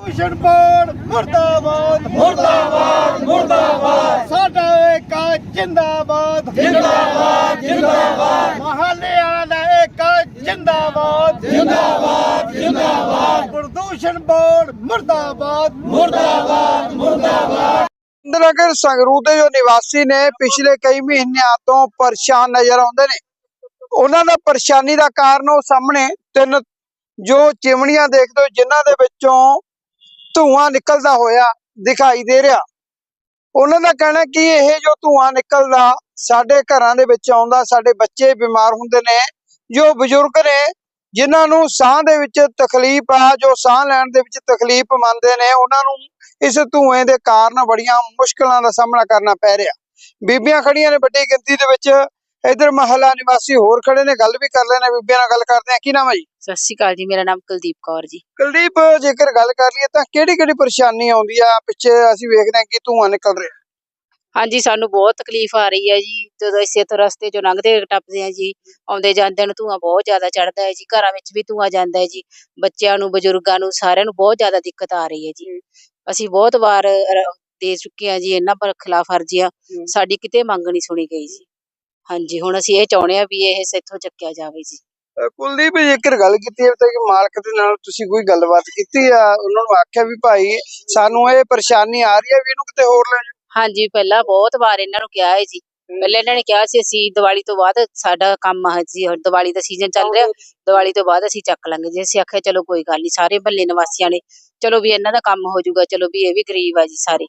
Bhushan board ਮੁਰਦਾਬਾਦ ਮੁਰਦਾਬਾਦ ਮੁਰਦਾਬਾਦ। ਸਾਡਾ ਏਕਾ ਜਿੰਦਾਬਾਦ। ਜਿੰਦਾਬਾਦ ਜਿੰਦਾਬਾਦ। ਮਹੱਲਿਆਂ ਦਾ ਏਕਾ ਜਿੰਦਾਬਾਦ। ਜਿੰਦਾਬਾਦ ਜਿੰਦਾਬਾਦ। ਪ੍ਰਦੂਸ਼ਣ ਬੋਰਡ ਮੁਰਦਾਬਾਦ। ਮੁਰਦਾਬਾਦ ਮੁਰਦਾਬਾਦ। ਨਗਰ ਸੰਗਰੂਰ ਦੇ ਜੋ ਨਿਵਾਸੀ ਨੇ ਪਿਛਲੇ ਕਈ ਮਹੀਨਿਆਂ ਤੋਂ ਪਰੇਸ਼ਾਨ ਨਜ਼ਰ ਆਉਂਦੇ ਨੇ। ਉਹਨਾਂ ਦਾ ਪਰੇਸ਼ਾਨੀ ਦਾ ਕਾਰਨ ਉਹ ਸਾਹਮਣੇ ਤਿੰਨ ਜੋ ਚਿਮਣੀਆਂ ਦੇਖਦੇ ਹੋ ਜਿਨ੍ਹਾਂ ਦੇ ਵਿੱਚੋਂ ਧੂਆਂ ਨਿਕਲਦਾ ਹੋਇਆ ਦਿਖਾਈ ਦੇ ਰਿਹਾ। ਉਹਨਾਂ ਦਾ ਕਹਿਣਾ ਕਿ ਇਹ ਜੋ ਧੂਆਂ ਨਿਕਲਦਾ, ਸਾਡੇ ਘਰਾਂ ਦੇ ਵਿੱਚ ਆਉਂਦਾ, ਸਾਡੇ ਬੱਚੇ ਬਿਮਾਰ ਹੁੰਦੇ ਨੇ, ਜੋ ਬਜ਼ੁਰਗ ਨੇ, ਜਿਨ੍ਹਾਂ ਨੂੰ ਸਾਹ ਦੇ ਵਿੱਚ ਤਕਲੀਫ ਆ, ਜੋ ਸਾਹ ਲੈਣ ਦੇ ਵਿੱਚ ਤਕਲੀਫ ਮੰਨਦੇ ਨੇ, ਉਹਨਾਂ ਨੂੰ ਇਸ ਧੂਏ ਦੇ ਕਾਰਨ ਬੜੀਆਂ ਮੁਸ਼ਕਲਾਂ ਦਾ ਸਾਹਮਣਾ ਕਰਨਾ ਪੈ ਰਿਹਾ। ਬੀਬੀਆਂ ਖੜੀਆਂ ਨੇ ਵੱਡੀ ਗਿਣਤੀ ਦੇ ਵਿੱਚ। ਇਧਰ ਮਹੱਲਾ ਨਿਵਾਸੀ ਹੋਰ ਖੜੇ ਨੇ ਗੱਲ ਵੀ ਕਰ ਲੈਣੇ ਬੀਬੀਆਂ ਨਾਲ ਗੱਲ ਕਰਦੇ ਆ ਕੀ ਨਾਮ ਹੈ ਜੀ? ਸਤਿ ਸ਼੍ਰੀ ਅਕਾਲ ਜੀ ਮੇਰਾ ਨਾਮ ਕੁਲਦੀਪ ਕੌਰ ਜੀ। ਕੁਲਦੀਪ ਜੇਕਰ ਗੱਲ ਕਰ ਲਈਏ ਤਾਂ ਕਿਹੜੀ ਕਿਹੜੀ ਪਰੇਸ਼ਾਨੀ ਆਉਂਦੀ ਆ? ਪਿੱਛੇ ਅਸੀਂ ਵੇਖਦੇ ਹਾਂ ਕਿ ਧੂਆਂ ਨਿਕਲ ਰਿਹਾ। ਹਾਂਜੀ ਸਾਨੂੰ ਬਹੁਤ ਤਕਲੀਫ ਆ ਰਹੀ ਹੈ ਜੀ। ਜਦੋਂ ਅਸੀਂ ਇੱਥੋਂ ਰਸਤੇ ਚੋਂ ਲੰਘਦੇ ਟੱਪਦੇ ਆ ਜੀ ਆਉਂਦੇ ਜਾਂਦੇ ਨੂੰ ਧੂਆਂ ਬਹੁਤ ਜ਼ਿਆਦਾ ਚੜਦਾ ਹੈ ਜੀ ਘਰਾਂ ਵਿੱਚ ਵੀ ਧੂਆਂ ਜਾਂਦਾ ਹੈ ਜੀ। ਬੱਚਿਆਂ ਨੂੰ ਬਜ਼ੁਰਗਾਂ ਨੂੰ ਸਾਰਿਆਂ ਨੂੰ ਬਹੁਤ ਜ਼ਿਆਦਾ ਦਿੱਕਤ ਆ ਰਹੀ ਹੈ ਜੀ। ਅਸੀਂ ਬਹੁਤ ਵਾਰ ਦੇ ਚੁੱਕੇ ਆ ਜੀ ਇਹਨਾਂ ਪਰ ਖਿਲਾਫ ਅਰਜ਼ੀਆਂ। ਸਾਡੀ ਕਿਤੇ ਮੰਗ ਨਹੀਂ ਸੁਣੀ ਗਈ ਜੀ। ਹਾਂਜੀ ਹੁਣ ਅਸੀਂ ਇਹ ਚਾਹੁੰਦੇ ਆ ਵੀ ਇਹ ਇੱਥੋਂ ਚੱਕਿਆ ਜਾਵੇ ਜੀ। ਅਹ ਕੁਲਦੀਪ ਜੇਕਰ ਗੱਲ ਕੀਤੀ ਹੈ ਤਾਂ ਕਿ ਮਾਲਕ ਦੇ ਨਾਲ ਤੁਸੀਂ ਕੋਈ ਗੱਲਬਾਤ ਕੀਤੀ ਆ? ਉਹਨਾਂ ਨੂੰ ਆਖਿਆ ਵੀ ਭਾਈ ਸਾਨੂੰ ਇਹ ਪਰੇਸ਼ਾਨੀ ਆ ਰਹੀ ਹੈ ਵੀ ਇਹਨੂੰ ਕਿਤੇ ਹੋਰ ਲੈ ਜਾਓ। ਹਾਂਜੀ ਪਹਿਲਾਂ ਬਹੁਤ ਵਾਰ ਇਹਨਾਂ ਨੂੰ ਕਿਹਾ ਹੈ ਜੀ ਪਹਿਲਾਂ ਇਹਨਾਂ ਨੇ ਕਿਹਾ ਸੀ ਅਸੀਂ ਦੀਵਾਲੀ ਤੋਂ ਬਾਅਦ ਸਾਡਾ ਕੰਮ ਆ ਜੀ ਹੁਣ ਦੀਵਾਲੀ ਦਾ ਸੀਜ਼ਨ ਚੱਲ ਰਿਹਾ ਦੀਵਾਲੀ ਤੋਂ ਬਾਅਦ ਅਸੀਂ ਚੱਕ ਲਾਂਗੇ ਜੀ। ਅਸੀਂ ਆਖਿਆ ਚਲੋ ਕੋਈ ਗੱਲ ਨਹੀਂ ਸਾਰੇ ਮਹੱਲੇ ਨਿਵਾਸੀਆਂ ਨੇ ਚਲੋ ਵੀ ਇਹਨਾਂ ਦਾ ਕੰਮ ਹੋ ਜਾਊਗਾ ਚਲੋ ਵੀ ਇਹ ਵੀ ਗਰੀਬ ਆ ਜੀ ਸਾਰੇ।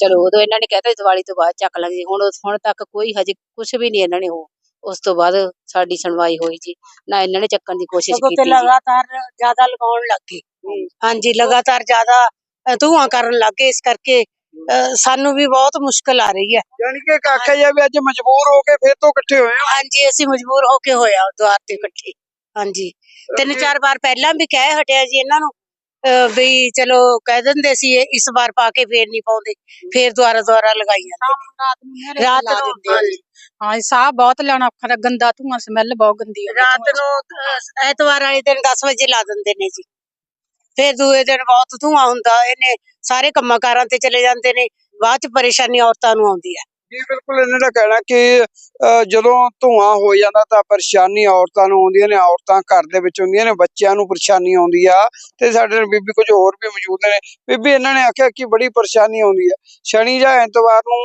ਚਲੋ ਉਦੋਂ ਇਹਨਾਂ ਨੇ ਕਹਿਤਾ ਦੀਵਾਲੀ ਤੋਂ ਬਾਅਦ ਚੱਕ ਲਾਂਗੇ ਹੁਣ ਹੁਣ ਤੱਕ ਕੋਈ ਹਜੇ ਕੁਝ ਵੀ ਨਹੀਂ ਇਹਨਾਂ ਨੇ ਉਹ ਉਸ ਤੋਂ ਬਾਅਦ ਸਾਡੀ ਸੁਣਵਾਈ ਹੋਈ ਜੀ। ਨਾ ਇਹਨਾਂ ਨੇ ਚੱਕਣ ਦੀ ਕੋਸ਼ਿਸ਼ ਕੀਤੀ ਜੀ। ਲਗਾਤਾਰ ਜ਼ਿਆਦਾ ਲਗਾਉਣ ਲੱਗ ਗਏ। ਹਾਂਜੀ ਲਗਾਤਾਰ ਜ਼ਿਆਦਾ ਧੂੰਆਂ ਕਰਨ ਲੱਗ ਗਏ। ਇਸ ਕਰਕੇ ਸਾਨੂੰ ਵੀ ਬਹੁਤ ਮੁਸ਼ਕਲ ਆ ਰਹੀ ਹੈ। ਯਾਨੀ ਕਿ ਆਖਿਆ ਜਾਵੇ ਅੱਜ ਮਜਬੂਰ ਹੋ ਕੇ ਫਿਰ ਤੋਂ ਇਕੱਠੇ ਹੋਏ ਹੋ। ਹਾਂਜੀ ਅਸੀਂ ਮਜਬੂਰ ਹੋ ਕੇ ਹੋਇਆ ਦੁਆਰ ਤੇ ਇਕੱਠੇ। ਹਾਂਜੀ। ਤਿੰਨ ਚਾਰ ਵਾਰ ਪਹਿਲਾਂ ਵੀ ਕਹਿ ਹਟਿਆ ਜੀ ਇਹਨਾਂ ਨੂੰ ਵੀ ਚਲੋ ਕਹਿ ਦਿੰਦੇ ਸੀ ਇਹ ਇਸ ਵਾਰ ਪਾ ਕੇ ਫੇਰ ਨਹੀਂ ਪਾਉਂਦੇ। ਫੇਰ ਦੁਆਰਾ ਦੁਆਰਾ ਲਗਾਈਆਂ। ਰਾਤ ਨੂੰ ਹਾਂਜੀ। ਹਾਂ ਸਾਹ ਬਹੁਤ ਲੈਣਾ ਔਖਾ ਦਾ ਗੰਦਾ ਧੂਆਂ ਸਮੈਲ ਬਹੁਤ ਗੰਦੀ ਆ। ਰਾਤ ਨੂੰ ਐਤਵਾਰ ਵਾਲੇ ਦਿਨ 10 ਵਜੇ ਲਾ ਦਿੰਦੇ ਨੇ ਜੀ। ਫਿਰ ਦੂਏ ਦਿਨ ਬਹੁਤ ਧੂਆਂ ਹੁੰਦਾ ਇਹਨੇ ਸਾਰੇ ਕੰਮਾਂ ਕਾਰਾਂ ਤੇ ਚਲੇ ਜਾਂਦੇ ਨੇ ਬਾਅਦ ਚ ਪਰੇਸ਼ਾਨੀ ਔਰਤਾਂ ਨੂੰ ਆਉਂਦੀ ਹੈ। ਜੀ ਬਿਲਕੁਲ ਇਹਨਾਂ ਦਾ ਕਹਿਣਾ ਕਿ ਜਦੋਂ ਧੂਆਂ ਹੋ ਜਾਂਦਾ ਤਾਂ ਪਰੇਸ਼ਾਨੀ ਔਰਤਾਂ ਨੂੰ ਆਉਂਦੀਆਂ ਨੇ ਔਰਤਾਂ ਘਰ ਦੇ ਵਿੱਚ ਹੁੰਦੀਆਂ ਨੇ ਬੱਚਿਆਂ ਨੂੰ ਪਰੇਸ਼ਾਨੀ ਆਉਂਦੀ ਆ। ਤੇ ਸਾਡੇ ਨਾਲ ਬੀਬੀ ਕੁਝ ਹੋਰ ਵੀ ਮੌਜੂਦ ਨੇ। ਬੀਬੀ ਇਹਨਾਂ ਨੇ ਆਖਿਆ ਕਿ ਬੜੀ ਪਰੇਸ਼ਾਨੀ ਆਉਂਦੀ ਆ। ਸ਼ਨੀ ਜਾਂ ਐਤਵਾਰ ਨੂੰ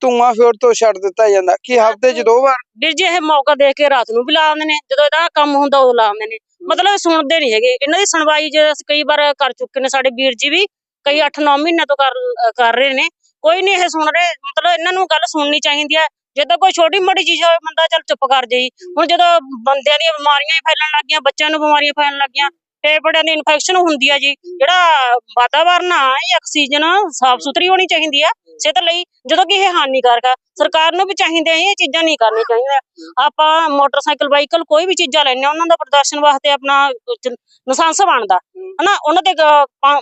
ਧੂਆਂ ਫਿਰ ਤੋਂ ਛੱਡ ਦਿੱਤਾ ਜਾਂਦਾ। ਕਿ ਹਫ਼ਤੇ 'ਚ ਦੋ ਵਾਰ? ਵੀਰ ਜੀ ਇਹ ਮੌਕਾ ਦੇਖ ਕੇ ਰਾਤ ਨੂੰ ਵੀ ਲਾ ਆਉਂਦੇ ਨੇ ਜਦੋਂ ਇਹਦਾ ਕੰਮ ਹੁੰਦਾ ਉਦੋਂ ਲਾ ਆਉਂਦੇ ਨੇ। ਮਤਲਬ ਸੁਣਦੇ ਨਹੀਂ ਹੈਗੇ। ਇਹਨਾਂ ਦੀ ਸੁਣਵਾਈ ਜੇ ਅਸੀਂ ਕਈ ਵਾਰ ਕਰ ਚੁੱਕੇ ਨੇ, ਸਾਡੇ ਵੀਰ ਜੀ ਵੀ ਕਈ 8-9 ਮਹੀਨਿਆਂ ਤੋਂ ਕਰ ਕਰ ਰਹੇ ਨੇ। ਕੋਈ ਨਹੀਂ ਇਹ ਸੁਣ ਰਹੇ, ਮਤਲਬ ਇਹਨਾਂ ਨੂੰ ਗੱਲ ਸੁਣਨੀ ਚਾਹੀਦੀ ਹੈ। ਜਦੋਂ ਕੋਈ ਛੋਟੀ ਮੋਟੀ ਚੀਜ਼ ਹੋਵੇ, ਬੰਦਾ ਚੱਲ ਚੁੱਪ ਕਰ ਜਾਈ ਹੁਣ ਜਦੋਂ ਬੰਦਿਆਂ ਦੀਆਂ ਬਿਮਾਰੀਆਂ ਹੀ ਫੈਲਣ ਲੱਗੀਆਂ, ਬੱਚਿਆਂ ਨੂੰ ਬਿਮਾਰੀਆਂ ਫੈਲਣ ਲੱਗੀਆਂ ਫੇਫੜਿਆਂ ਦੀ ਇਨਫੈਕਸ਼ਨ ਹੁੰਦੀ ਆ ਜੀ। ਜਿਹੜਾ ਵਾਤਾਵਰਨ ਆ, ਇਹ ਆਕਸੀਜਨ ਸਾਫ਼ ਸੁਥਰੀ ਹੋਣੀ ਚਾਹੀਦੀ ਆ, ਸਿਹਤ ਲਈ, ਜਦੋਂ ਕਿ ਇਹ ਹਾਨੀਕਾਰਕ ਆ। ਸਰਕਾਰ ਨੂੰ ਵੀ ਚਾਹੀਦਾ ਇਹ ਚੀਜ਼ਾਂ ਨਹੀਂ ਕਰਨੀਆਂ ਚਾਹੀਦੀਆਂ। ਆਪਾਂ ਮੋਟਰਸਾਈਕਲ, ਵਾਹੀਕਲ ਕੋਈ ਵੀ ਚੀਜ਼ਾਂ ਲੈਣੇ ਉਹਨਾਂ ਦਾ ਪ੍ਰਦਰਸ਼ਨ ਵਾਸਤੇ ਆਪਣਾ ਲਾਇਸੈਂਸ ਬਣਦਾ। ਹਨਾ, ਉਹਨਾਂ ਤੇ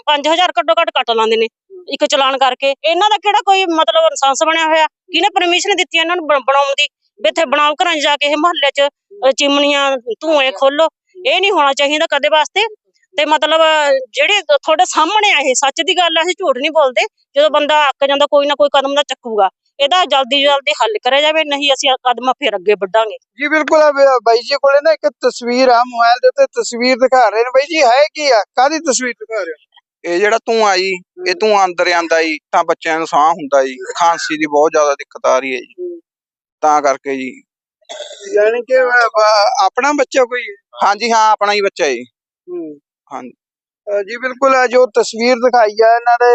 5000 ਘੱਟੋ ਘੱਟ ਕੱਟ ਲਾਉਂਦੇ ਨੇ ਇੱਕ ਚਲਾਨ ਕਰਕੇ। ਇਹਨਾਂ ਦਾ ਕਿਹੜਾ ਕੋਈ ਮਤਲਬ ਲਾਇਸੈਂਸ ਬਣਿਆ ਹੋਇਆ? ਕਿਹਨੇ ਪਰਮਿਸ਼ਨ ਦਿੱਤੀ ਇਹਨਾਂ ਨੂੰ ਬਣਾਉਣ ਦੀ? ਵੀ ਇੱਥੇ ਬਣਾਓ ਘਰਾਂ 'ਚ ਜਾ ਕੇ ਇਹ ਮੁਹੱਲੇ 'ਚ ਚਿਮਨੀਆਂ, ਧੂਏ ਖੋਲੋ ਇਹ ਨਹੀਂ ਹੋਣਾ ਚਾਹੀਦਾ ਕਦੇ ਵਾਸਤੇ। ਤੇ ਮਤਲਬ ਜਿਹੜੇ ਤੁਹਾਡੇ ਸਾਹਮਣੇ ਆ ਇਹ ਸੱਚ ਦੀ ਗੱਲ ਆ ਅਸੀਂ ਝੂਠ ਨਹੀਂ ਬੋਲਦੇ। ਜਦੋਂ ਬੰਦਾ ਅੱਕ ਜਾਂਦਾ ਕੋਈ ਨਾ ਕੋਈ ਕਦਮ ਦਾ ਚੱਕੂਗਾ। ਇਹਦਾ ਜਲਦੀ ਜਲਦੀ ਹੱਲ ਕਰਿਆ ਜਾਵੇ ਨਹੀਂ ਅਸੀਂ ਕਦਮ ਫਿਰ ਅੱਗੇ ਵੱਢਾਂਗੇ। ਜੀ ਬਿਲਕੁਲ ਆ ਬ- ਬਾਈ ਜੀ ਕੋਲੇ ਨਾ ਇੱਕ ਤਸਵੀਰ ਆ ਮੋਬਾਈਲ ਦੇ ਉੱਤੇ ਤਸਵੀਰ ਦਿਖਾ ਰਹੇ ਨੇ। ਬਾਈ ਜੀ ਹੈ ਕੀ ਆ? ਕਾਦੀ ਤਸਵੀਰ ਦਿਖਾ ਰਹੇ ਹੋ? ਇਹ ਜਿਹੜਾ ਧੂੰਆਂ ਜੀ ਇਹ ਧੂੰਆਂ ਅੰਦਰ ਆਂਦਾ ਜੀ ਤਾਂ ਬੱਚਿਆਂ ਨੂੰ ਸਾਹ ਹੁੰਦਾ ਜੀ ਖਾਂਸੀ ਦੀ ਬਹੁਤ ਜ਼ਿਆਦਾ ਦਿੱਕਤ ਆ ਰਹੀ ਹੈ ਜੀ। ਤਾਂ ਕਰਕੇ ਜੀ। ਯਾਨੀ ਕਿ ਅ, ਅ, ਆਪਣਾ ਬੱਚਾ ਕੋਈ ਹੈ? ਹਾਂਜੀ ਹਾਂ ਆਪਣਾ ਹੀ ਬੱਚਾ ਜੀ ਹਾਂਜੀ। ਅ, ਜੀ ਬਿਲਕੁਲ ਜੋ ਤਸਵੀਰ ਦਿਖਾਈ ਆ ਇਹਨਾਂ ਦੇ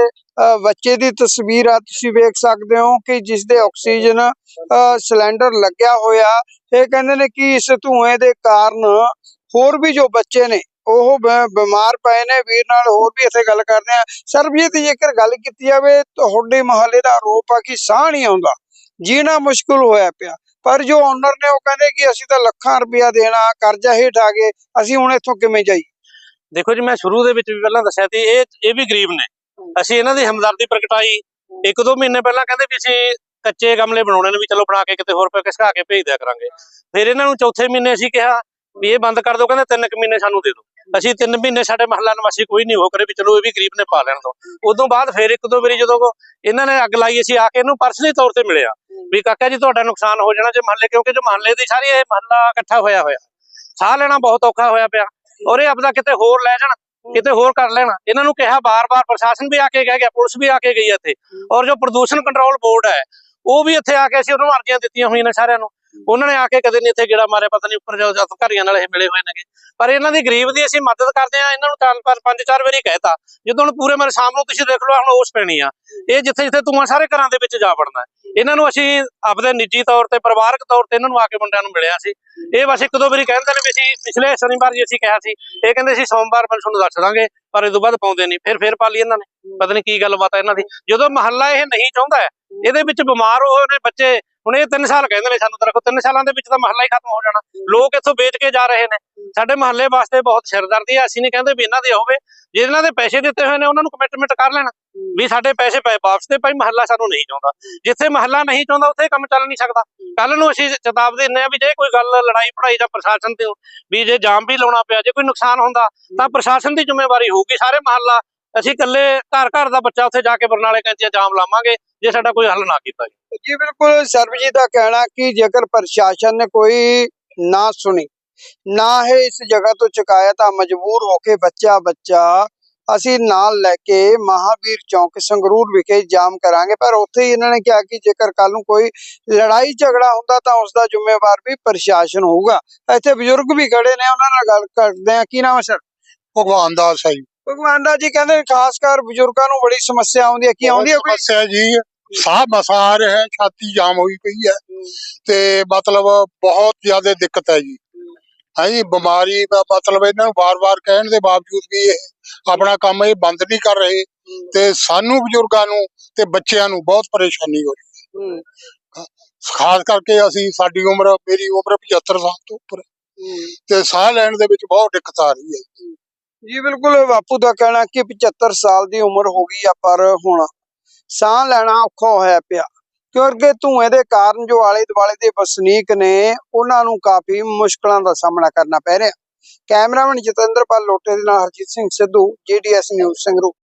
ਬੱਚੇ ਦੀ ਤਸਵੀਰ ਆ ਤੁਸੀਂ ਵੇਖ ਸਕਦੇ ਹੋ ਕਿ ਜਿਸ ਦੇ ਆਕਸੀਜਨ ਸਿਲੰਡਰ ਲੱਗਿਆ ਹੋਇਆ। ਇਹ ਕਹਿੰਦੇ ਨੇ ਕਿ ਇਸ ਧੂਏ ਦੇ ਕਾਰਨ ਹੋਰ ਵੀ ਜੋ ਬੱਚੇ ਨੇ ਉਹ ਬਿਮਾਰ ਪਏ ਨੇ। ਵੀਰ ਨਾਲ ਹੋਰ ਵੀ ਇੱਥੇ ਗੱਲ ਕਰਦੇ ਆ। ਸਰਬਜੀਤ ਜੇਕਰ ਗੱਲ ਕੀਤੀ ਜਾਵੇ ਤੁਹਾਡੇ ਮਹੱਲੇ ਦਾ ਆਰੋਪ ਆ ਕਿ ਸਾਹ ਨਹੀਂ ਆਉਂਦਾ ਜੀਣਾ ਮੁਸ਼ਕਲ ਹੋਇਆ ਪਿਆ। ਪਰ ਜੋ ਓਨਰ ਨੇ ਉਹ ਕਹਿੰਦੇ ਕਿ ਅਸੀਂ ਤਾਂ ਲੱਖਾਂ ਰੁਪਇਆ ਦੇਣਾ, ਕਰਜ਼ਾ ਹੇਠ ਆ ਗਏ, ਅਸੀਂ ਹੁਣ ਇੱਥੋਂ ਕਿਵੇਂ ਜਾਈਏ? ਦੇਖੋ ਜੀ, ਮੈਂ ਸ਼ੁਰੂ ਦੇ ਵਿੱਚ ਵੀ ਪਹਿਲਾਂ ਦੱਸਿਆ ਸੀ, ਇਹ ਇਹ ਵੀ ਗਰੀਬ ਨੇ। ਅਸੀਂ ਇਹਨਾਂ ਦੀ ਹਮਦਰਦੀ ਪ੍ਰਗਟਾਈ। ਇੱਕ ਦੋ ਮਹੀਨੇ ਪਹਿਲਾਂ ਕਹਿੰਦੇ ਵੀ ਅਸੀਂ ਕੱਚੇ ਗਮਲੇ ਬਣਾਉਣੇ ਨੇ ਵੀ ਚਲੋ ਬਣਾ ਕੇ ਕਿਤੇ ਹੋਰ ਪਾ ਕੇ ਕੇ ਭੇਜ ਦਿਆ ਕਰਾਂਗੇ। ਫਿਰ ਇਹਨਾਂ ਨੂੰ ਚੌਥੇ ਮਹੀਨੇ ਅਸੀਂ ਕਿਹਾ ਵੀ ਇਹ ਬੰਦ ਕਰ ਦਿਓ, ਕਹਿੰਦੇ ਤਿੰਨ ਕੁ ਮਹੀਨੇ ਸਾਨੂੰ ਦੇ ਦਿਓ। ਅਸੀਂ ਤਿੰਨ ਮਹੀਨੇ ਸਾਡੇ ਮਹੱਲਾ ਨਿਵਾਸੀ ਕੋਈ ਨਹੀਂ ਹੋ ਕਰੇ ਵੀ ਚਲੋ ਇਹ ਵੀ ਗਰੀਬ ਨੇ ਪਾ ਲੈਣ ਦੋ। ਉਦੋਂ ਬਾਅਦ ਫਿਰ ਇੱਕ ਦੋ ਵਾਰੀ ਜਦੋਂ ਇਹਨਾਂ ਨੇ ਅੱਗ ਲਾਈ, ਅਸੀਂ ਆ ਕੇ ਇਹਨੂੰ ਪਰਸਨਲੀ ਤੌਰ ਤੇ ਮਿਲਿਆ। ਵੀ ਕਾਕਾ ਜੀ, ਤੁਹਾਡਾ ਨੁਕਸਾਨ ਹੋ ਜਾਣਾ ਜੇ ਮਹੱਲੇ ਕਿਉਂਕਿ ਜੋ ਮਹੱਲੇ ਦੀ ਸਾਰੀ ਇਹ ਮਹੱਲਾ ਇਕੱਠਾ ਹੋਇਆ ਹੋਇਆ। ਸਾਹ ਲੈਣਾ ਬਹੁਤ ਔਖਾ ਹੋਇਆ ਪਿਆ। ਔਰ ਇਹ ਆਪਦਾ ਕਿਤੇ ਹੋਰ ਲੈ ਜਾਣ, ਕਿਤੇ ਹੋਰ ਕਰ ਲੈਣ। ਇਹਨਾਂ ਨੂੰ ਕਿਹਾ ਬਾਰ-ਬਾਰ ਪ੍ਰਸ਼ਾਸਨ ਵੀ ਆ ਕੇ ਕਹਿ ਗਿਆ, ਪੁਲਿਸ ਵੀ ਆ ਕੇ ਗਈ ਹੈ ਇੱਥੇ। ਔਰ ਜੋ ਪ੍ਰਦੂਸ਼ਣ ਕੰਟਰੋਲ ਬੋਰਡ ਹੈ, ਉਹ ਵੀ ਇੱਥੇ ਆ ਕੇ ਅਸੀਂ ਉਹਨੂੰ ਅਰਜ਼ੀਆਂ ਦਿੱਤੀਆਂ ਹੋਈਆਂ ਨੇ ਸਾਰਿਆਂ ਨੂੰ। ਉਹਨਾਂ ਨੇ ਆ ਕੇ ਕਦੇ ਨਹੀਂ ਇੱਥੇ ਗੇੜਾ ਮਾਰਿਆ, ਪਤਾ ਨਹੀਂ ਉੱਪਰ ਜੋ ਅਧਿਕਾਰੀਆਂ ਨਾਲ ਇਹ ਮਿਲੇ ਹੋਏ ਨੇਗੇ। ਪਰ ਇਹਨਾਂ ਦੀ ਗਰੀਬ ਦੀ ਅਸੀਂ ਮਦਦ ਕਰਦੇ ਆ ਇਹਨਾਂ ਨੂੰ ਚਾਰ ਪੰਜ ਚਾਰ ਵਾਰੀ ਕਹਿਤਾ ਜਦੋਂ ਹੁਣ ਪੂਰੇ ਮੇਰੇ, ਸ਼ਾਮ ਨੂੰ ਤੁਸੀਂ ਦੇਖ ਲਓ, ਹੁਣ ਉਸ ਪੈਣੀ ਆ। ਇਹ ਜਿੱਥੇ ਜਿੱਥੇ ਤੂੰ ਸਾਰੇ ਘਰਾਂ ਦੇ ਵਿੱਚ ਜਾ ਵੜਨਾ ਇਹਨਾਂ ਨੂੰ ਅਸੀਂ ਆਪਦੇ ਨਿੱਜੀ ਤੌਰ ਤੇ, ਪਰਿਵਾਰਕ ਤੌਰ ਤੇ ਇਹਨਾਂ ਨੂੰ ਆ ਕੇ ਮੁੰਡਿਆਂ ਨੂੰ ਮਿਲਿਆ ਸੀ। ਇਹ ਬਸ ਇੱਕ ਦੋ ਵਾਰੀ ਕਹਿੰਦੇ ਨੇ ਵੀ ਅਸੀਂ ਪਿਛਲੇ ਸ਼ਨੀਵਾਰ ਜੀ ਅਸੀਂ ਕਿਹਾ ਸੀ, ਇਹ ਕਹਿੰਦੇ ਸੀ ਸੋਮਵਾਰ ਮੈਂ ਤੁਹਾਨੂੰ ਦੱਸ ਦਾਂਗੇ, ਪਰ ਇਹ ਤੋਂ ਬਾਅਦ ਪਾਉਂਦੇ ਨਹੀਂ, ਫਿਰ ਫਿਰ ਪਾ ਲਈ ਇਹਨਾਂ ਨੇ। ਪਤਾ ਨਹੀਂ ਕੀ ਗੱਲਬਾਤ ਹੈ ਇਹਨਾਂ ਦੀ। ਜਦੋਂ ਮਹੱਲਾ ਇਹ ਨਹੀਂ ਚਾਹੁੰਦਾ ਇਹਦੇ ਵਿੱਚ ਬਿਮਾਰ ਹੋਏ ਨੇ ਬੱਚੇ ਹੁਣ ਇਹ 3 ਸਾਲ ਕਹਿੰਦੇ ਨੇ ਸਾਨੂੰ ਤਾਂ ਰੱਖੋ 3 ਸਾਲਾਂ ਦੇ ਵਿੱਚ ਤਾਂ ਮਹੱਲਾ ਹੀ ਖਤਮ ਹੋ ਜਾਣਾ। ਲੋਕ ਇੱਥੋਂ ਵੇਚ ਕੇ ਜਾ ਰਹੇ ਨੇ। ਸਾਡੇ ਮਹੱਲੇ ਵਾਸਤੇ ਬਹੁਤ ਸਿਰਦਰਦੀ ਹੈ ਅਸੀਂ ਨਹੀਂ ਕਹਿੰਦੇ ਵੀ ਇਹਨਾਂ ਦੇ ਹੋਵੇ। ਜੇ ਇਹਨਾਂ ਦੇ ਪੈਸੇ ਦਿੱਤੇ ਹੋਏ ਨੇ, ਉਹਨਾਂ ਨੂੰ ਕਮਿਟਮੈਂਟ ਕਰ ਲੈਣ। ਵੀ ਸਾਡੇ ਪੈਸੇ ਪਏ, ਵਾਪਸ ਤੇ ਭਾਈ, ਮਹੱਲਾ ਸਾਨੂੰ ਨਹੀਂ ਚਾਹੁੰਦਾ। ਜਿੱਥੇ ਮਹੱਲਾ ਨਹੀਂ ਚਾਹੁੰਦਾ, ਉੱਥੇ ਕੰਮ ਚੱਲ ਨਹੀਂ ਸਕਦਾ। ਕੱਲ ਨੂੰ ਅਸੀਂ ਚੇਤਾਵਨੀ ਦਿੰਦੇ ਆ ਵੀ ਜੇ ਕੋਈ ਗੱਲ, ਲੜਾਈ ਪੜਾਈ ਦਾ ਪ੍ਰਸ਼ਾਸਨ ਤੇ ਵੀ ਜੇ ਜਾਮ ਵੀ ਲਾਉਣਾ ਪਿਆ, ਜੇ ਕੋਈ ਨੁਕਸਾਨ ਹੁੰਦਾ, ਤਾਂ ਪ੍ਰਸ਼ਾਸਨ ਦੀ ਜ਼ਿੰਮੇਵਾਰੀ ਹੋਊਗੀ। ਸਾਰੇ ਮਹੱਲਾ ਅਸੀਂ ਇਕੱਲੇ ਘਰ ਘਰ ਦਾ ਬੱਚਾ ਉੱਥੇ ਜਾ ਕੇ ਬਰਨਾਲੇ ਕੈਂਚੀਆਂ ਜਾਮ ਲਾਵਾਂਗੇ ਜੇ ਸਾਡਾ ਕੋਈ ਹੱਲ ਨਾ ਕੀਤਾ ਜੀ ਜੀ ਬਿਲਕੁਲ ਸਰਬਜੀਤ ਦਾ ਕਹਿਣਾ ਕਿ ਜੇਕਰ ਪ੍ਰਸ਼ਾਸਨ ਨੇ ਕੋਈ ਨਾ ਸੁਣੀ ਨਾ ਹੈ ਇਸ ਜਗ੍ਹਾ ਤੋਂ ਚੁਕਾਇਆ ਤਾਂ ਮਜਬੂਰ ਹੋ ਕੇ ਬੱਚਾ ਬੱਚਾ ਅਸੀਂ ਨਾਲ ਲੈ ਕੇ ਮਹਾਵੀਰ ਚੌਂਕ ਸੰਗਰੂਰ ਵਿਖੇ ਜਾਮ ਕਰਾਂਗੇ। ਪਰ ਉੱਥੇ ਹੀ ਇਹਨਾਂ ਨੇ ਕਿਹਾ ਕਿ ਜੇਕਰ ਕੱਲ ਨੂੰ ਕੋਈ ਲੜਾਈ ਝਗੜਾ ਹੁੰਦਾ ਤਾਂ ਉਸ ਦਾ ਜ਼ਿੰਮੇਵਾਰ ਵੀ ਪ੍ਰਸ਼ਾਸਨ ਹੋਊਗਾ। ਇੱਥੇ ਬਜ਼ੁਰਗ ਵੀ ਖੜੇ ਨੇ ਉਹਨਾਂ ਨਾਲ ਗੱਲ ਕਰਦੇ ਆ ਕੀ ਨਾਮ ਹੈ ਸਰ? ਭਗਵਾਨ ਦਾਸ ਹੈ ਜੀ। ਭਗਵਾਨ ਦਾ ਜੀ ਕਹਿੰਦੇ ਖਾਸ ਕਰ ਬਜ਼ੁਰਗਾਂ ਨੂੰ ਬੜੀ ਸਮੱਸਿਆ ਆਉਂਦੀ ਹੈ ਕੀ ਆਉਂਦੀ ਹੈ ਕੋਈ? ਸਮੱਸਿਆ ਜੀ ਸਾਹ ਮਸਾ ਆ ਰਿਹਾ ਹੈ ਛਾਤੀ ਜਾਮ ਹੋਈ ਪਈ ਹੈ। ਤੇ ਮਤਲਬ ਬਹੁਤ ਜ਼ਿਆਦਾ ਦਿੱਕਤ ਹੈ ਜੀ। ਹੈ ਜੀ ਬਿਮਾਰੀ ਮਤਲਬ ਇਹਨਾਂ ਨੂੰ ਵਾਰ-ਵਾਰ ਕਹਿਣ ਦੇ ਬਾਵਜੂਦ ਵੀ ਇਹ ਆਪਣਾ ਕੰਮ ਇਹ ਬੰਦ ਨਹੀਂ ਕਰ ਰਹੇ। ਤੇ ਸਾਨੂੰ ਬਜ਼ੁਰਗਾਂ ਨੂੰ ਤੇ ਬੱਚਿਆਂ ਨੂੰ ਬਹੁਤ ਪਰੇਸ਼ਾਨੀ ਹੋ ਰਹੀ ਹੂੰ, ਖਾਸ ਕਰਕੇ ਅਸੀਂ ਸਾਡੀ ਉਮਰ ਮੇਰੀ ਉਮਰ 75 ਸਾਲ ਤੋਂ ਉੱਪਰ। ਤੇ ਸਾਹ ਲੈਣ ਦੇ ਵਿੱਚ ਬਹੁਤ ਦਿੱਕਤ ਆ ਰਹੀ ਹੈ। ਜੀ, ਬਿਲਕੁਲ ਬਾਪੂ ਦਾ ਕਹਿਣਾ ਕਿ 75 ਸਾਲ ਦੀ ਉਮਰ ਹੋ ਗਈ ਆ, ਪਰ ਹੁਣ ਸਾਹ ਲੈਣਾ ਔਖਾ ਹੋਇਆ ਪਿਆ। ਕਿਉਂਕਿ ਧੂਏ ਦੇ ਕਾਰਨ ਜੋ ਆਲੇ ਦੁਆਲੇ ਦੇ ਵਸਨੀਕ ਨੇ, ਉਹਨਾਂ ਨੂੰ ਕਾਫੀ ਮੁਸ਼ਕਲਾਂ ਦਾ ਸਾਹਮਣਾ ਕਰਨਾ ਪੈ ਰਿਹਾ। ਕੈਮਰਾਮੈਨ ਜਤਿੰਦਰ ਪਾਲ ਲੋਟੇ ਦੇ ਨਾਲ ਹਰਜੀਤ ਸਿੰਘ ਸਿੱਧੂ ਜੀਡੀਐਸ ਨਿਊਜ਼ ਸੰਗਰੂਰ।